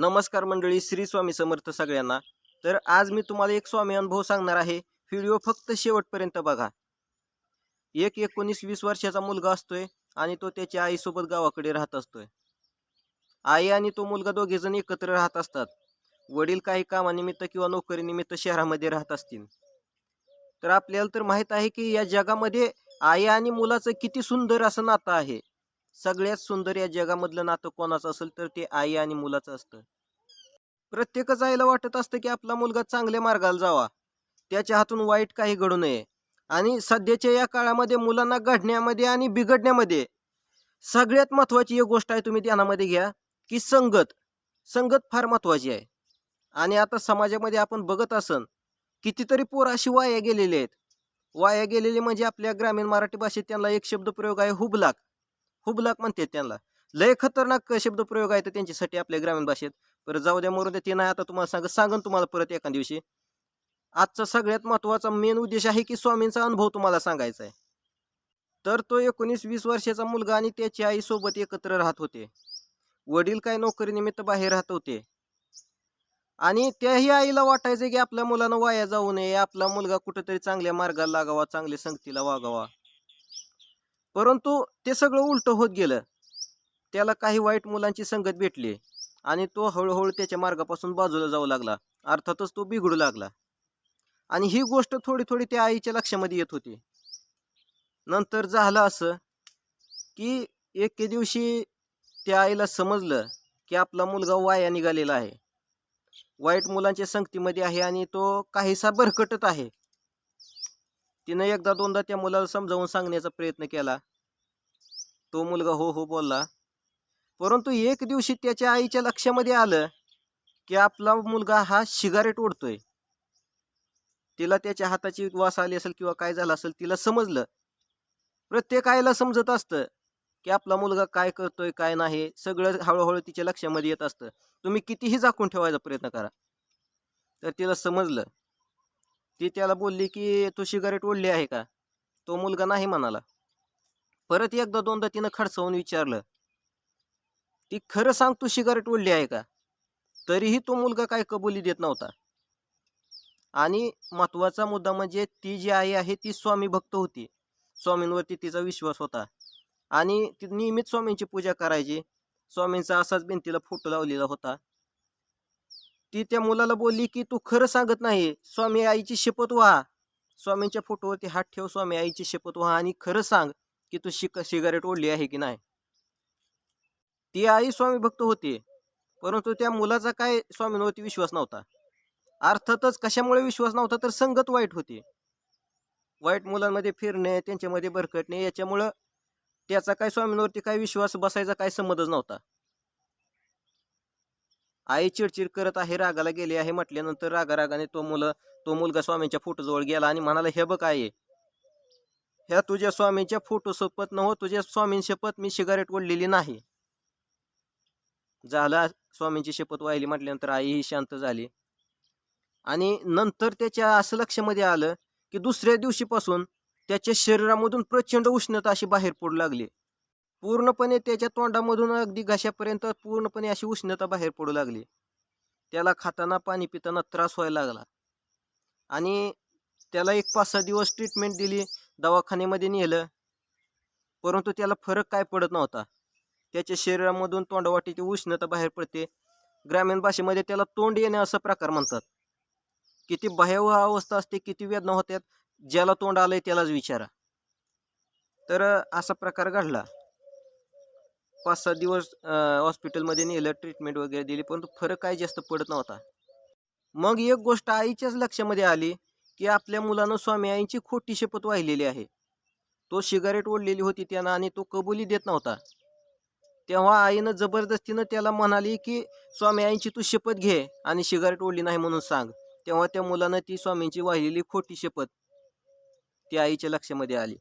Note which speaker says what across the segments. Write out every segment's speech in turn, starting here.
Speaker 1: नमस्कार मंडळी श्री स्वामी समर्थ सगळ्यांना. तर आज मी तुम्हाला एक स्वामी अनुभव सांगणार आहे. व्हिडिओ फक्त शेवटपर्यंत बघा. एक एकोणीस वीस वर्षाचा मुलगा असतोय आणि तो त्याच्या आईसोबत गावाकडे राहत असतोय. आई आणि तो मुलगा दोघेजण एकत्र राहत असतात. वडील काही कामानिमित्त किंवा नोकरीनिमित्त शहरामध्ये राहत असतील. तर आपल्याला तर माहीत आहे की या जगामध्ये आई आणि मुलाचं किती सुंदर असं नातं आहे. सगळ्यात सुंदर या जगामधलं नातं कोणाचं असेल तर ते आई आणि मुलाचं असतं. प्रत्येकच आईला वाटत असतं की आपला मुलगा चांगल्या मार्गाला जावा. त्याच्या हातून वाईट काही घडू नये. आणि सध्याच्या या काळामध्ये मुलांना घडण्यामध्ये आणि बिघडण्यामध्ये सगळ्यात महत्त्वाची एक गोष्ट आहे तुम्ही ध्यानामध्ये घ्या की संगत. संगत फार महत्त्वाची आहे. आणि आता समाजामध्ये आपण बघत असन कितीतरी पोर अशी वाया गेलेली आहेत. वाया गेलेली म्हणजे आपल्या ग्रामीण मराठी भाषेत त्यांना एक शब्द प्रयोग आहे हुबलाक. हुबलाक म्हणतात त्यांना. लय खतरनाक शब्द प्रयोग आहेत त्यांच्यासाठी आपल्या ग्रामीण भाषेत. परत जाऊ द्या मरून ते नाही आता तुम्हाला सांग सांगन तुम्हाला परत एका दिवशी. आजचा सगळ्यात महत्त्वाचा मेन उद्देश आहे की स्वामींचा अनुभव तुम्हाला सांगायचा आहे. तर तो एकोणीस वीस वर्षाचा मुलगा आणि त्याची आई सोबत एकत्र राहत होते. वडील काय नोकरीनिमित्त बाहेर राहत होते. आणि त्याही आईला वाटायचं की आपल्या मुलानं वाया जाऊ नये आपला मुलगा कुठेतरी चांगल्या मार्गाला लागावा चांगल्या संगतीला वागावा. परंतु ते सगळं उलटं होत गेलं. त्याला काही वाईट मुलांची संगत भेटली आणि तो हळूहळू त्याच्या मार्गापासून बाजूला जाऊ लागला. अर्थातच तो बिघडू लागला. आणि ही गोष्ट थोडी थोडी त्या आईच्या लक्षामध्ये येत होती. नंतर झालं असं की एके दिवशी त्या आईला समजलं की आपला मुलगा वाया निघालेला आहे. वाईट मुलांच्या संगतीमध्ये आहे आणि तो काहीसा भरकटत आहे. तिनं एकदा दोनदा त्या मुलाला समजावून सांगण्याचा प्रयत्न केला. तो मुलगा हो हो बोलला परंतु एक दिवशी त्याच्या आईच्या लक्षामध्ये आलं की आपला मुलगा हा सिगारेट ओढतोय. तिला त्याच्या हाताची वास आली असेल किंवा काय झालं असेल तिला समजलं. प्रत्येक आईला समजत असतं की आपला मुलगा काय करतोय काय नाही सगळं हळूहळू तिच्या लक्षामध्ये येत असतं. तुम्ही कितीही झाकून ठेवायचा प्रयत्न करा. तर तिला समजलं. ती त्याला बोलली की तू सिगारेट ओढली आहे का? तो मुलगा नाही म्हणाला. परत एकदा दोनदा तिनं खडसवून विचारलं ती खरं सांग तू सिगारेट ओढली आहे का? तरीही तो मुलगा काय कबुली देत नव्हता. आणि महत्त्वाचा मुद्दा म्हणजे ती जी आई आहे ती स्वामी भक्त होती. स्वामींवरती तिचा विश्वास होता. आणि ती नियमित स्वामींची पूजा करायची. स्वामींचा असाच भिंतीला फोटो लावलेला होता. ती त्या मुलाला बोलली की तू खरं सांगत नाही स्वामी आईची शपथ व्हा. स्वामींच्या फोटोवरती हात ठेव स्वामी आईची शपथ व्हा आणि खरं सांग की तू शिक सिगारेट ओढली आहे की नाही. ती आई स्वामी भक्त होती परंतु त्या मुलाचा काय स्वामींवरती विश्वास नव्हता. अर्थातच कशामुळे विश्वास नव्हता तर संगत वाईट होती. वाईट मुलांमध्ये फिरणे त्यांच्यामध्ये भरकटणे याच्यामुळं त्याचा काय स्वामींवरती काय विश्वास बसायचा काय संबंधच नव्हता. आई चिडचिड करत आहे रागाला गेली आहे म्हटल्यानंतर रागा रागाने तो मुलं तो मुलगा स्वामींच्या फोटोजवळ गेला आणि म्हणाला हे बघ आहे ह्या तुझ्या स्वामींच्या फोटो न हो तुझ्या स्वामीं शपथ मी सिगारेट ओढलेली नाही. झाला स्वामींची शपथ वाहिली म्हटल्यानंतर आई ही शांत झाली. आणि नंतर त्याच्या असं लक्षामध्ये आलं की दुसऱ्या दिवशीपासून त्याच्या शरीरामधून प्रचंड उष्णता अशी बाहेर पडू लागली. पूर्णपणे त्याच्या तोंडामधून अगदी घशापर्यंत पूर्णपणे अशी उष्णता बाहेर पडू लागली. त्याला खाताना पाणी पिताना त्रास व्हायला लागला. आणि त्याला एक पाच सहा दिवस ट्रीटमेंट दिली दवाखान्यामध्ये नेलं. परंतु त्याला फरक काय पडत नव्हता. त्याच्या शरीरामधून तोंडवाटीची उष्णता बाहेर पडते. ग्रामीण भाषेमध्ये त्याला तोंड येणे असा प्रकार म्हणतात. किती भयावह अवस्था असते किती वेदना होत्यात ज्याला तोंड आलंय त्यालाच विचारा. तर असा प्रकार घडला. पाच सात दिवस हॉस्पिटलमध्ये नेलं ट्रीटमेंट वगैरे दिली परंतु फरक काही जास्त पडत नव्हता. मग एक गोष्ट आईच्याच लक्षामध्ये आली की आपल्या मुलानं स्वामी आईची खोटी शपथ वाहिलेली आहे. तो सिगारेट ओढलेली होती त्यानं आणि तो कबुली देत नव्हता. तेव्हा आईनं जबरदस्तीनं त्याला म्हणाली की स्वामी आईची तू शपथ घे आणि सिगारेट ओढली नाही म्हणून सांग. तेव्हा त्या मुलानं ती स्वामींची वाहिलेली खोटी शपथ ती आईच्या लक्षामध्ये आली.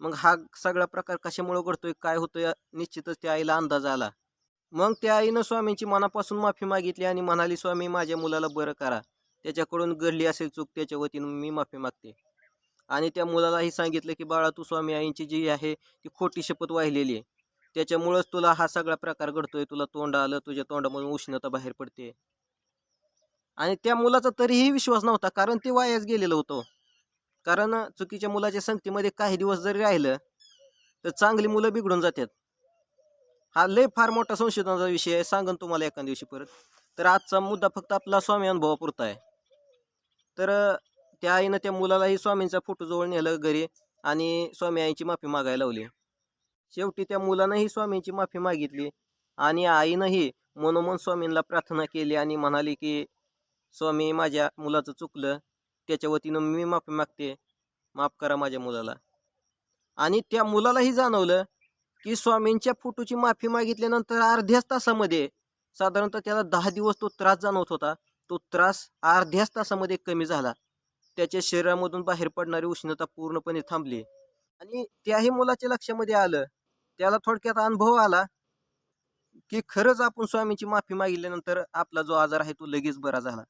Speaker 1: मग हा सगळा प्रकार कशामुळे घडतोय काय होतोय निश्चितच त्या आईला अंदाज आला. मग त्या आईनं स्वामींची मनापासून माफी मागितली आणि म्हणाली स्वामी माझ्या मुलाला बरं करा. त्याच्याकडून घडली असेल चूक त्याच्या वतीनं मी माफी मागते. आणि त्या मुलालाही सांगितलं की बाळा तू स्वामी आईंची जी आहे ती खोटी शपथ वाहिलेली आहे. त्याच्यामुळंच तुला हा सगळा प्रकार घडतोय. तुला तोंड आलं तुझ्या तोंडामधून उष्णता बाहेर पडते. आणि त्या मुलाचा तरीही विश्वास नव्हता कारण ते वायाच गेलेलं होतं. कारण चुकीच्या मुलाच्या संगतीमध्ये काही दिवस जरी राहिलं तर चांगली मुलं बिघडून जातात. हा लय फार मोठा संशोधनाचा विषय आहे सांगन तुम्हाला एका दिवशी परत. तर आजचा मुद्दा फक्त आपला स्वामी अनुभवापुरता आहे. तर त्या आईनं त्या मुलालाही स्वामींचा फोटो जवळ नेलं घरी आणि स्वामी आईची माफी मागायला लावली. शेवटी त्या मुलानंही स्वामींची माफी मागितली आणि आईनंही मनोमन स्वामींना प्रार्थना केली आणि म्हणाली की स्वामी माझ्या मुलाचं चुकलं. त्याच्या वतीनं मी माफी मागते. माफ करा माझ्या मुलाला. आणि त्या मुलालाही जाणवलं की स्वामींच्या फोटोची माफी मागितल्यानंतर अर्ध्याच तासामध्ये साधारणतः त्याला दहा दिवस तो त्रास जाणवत होता. तो त्रास अर्ध्याच तासामध्ये कमी झाला. त्याच्या शरीरामधून बाहेर पडणारी उष्णता पूर्णपणे थांबली. आणि त्याही मुलाच्या लक्षामध्ये आलं. त्याला थोडक्यात अनुभव आला की खरंच आपण स्वामींची माफी मागितल्यानंतर आपला जो आजार आहे तो लगेच बरा झाला.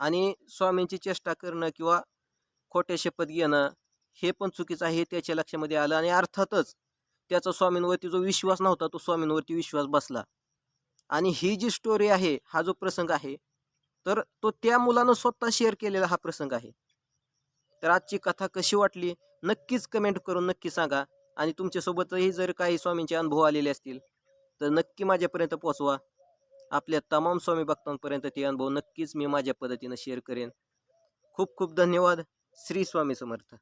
Speaker 1: आणि स्वामींची चेष्टा करणं किंवा खोट्या शपथ घेणं हे पण चुकीचं आहे हे त्याच्या लक्षामध्ये आलं आणि अर्थातच त्याचा स्वामींवरती जो विश्वास नव्हता तो स्वामींवरती विश्वास बसला. आणि ही जी स्टोरी आहे हा जो प्रसंग आहे तर तो त्या मुलानं स्वतः शेअर केलेला हा प्रसंग आहे. तर आजची कथा कशी वाटली? नक्कीच कमेंट करून नक्की सांगा. आणि तुमच्यासोबतही जर काही स्वामींचे अनुभव आलेले असतील तर नक्की माझ्यापर्यंत पोचवा आपल्या तमाम स्वामी भक्तांपर्यंत ते अनुभव नक्कीच मी माझ्या पद्धतीनं शेअर करेन. खूप खूप धन्यवाद. श्री स्वामी समर्थ.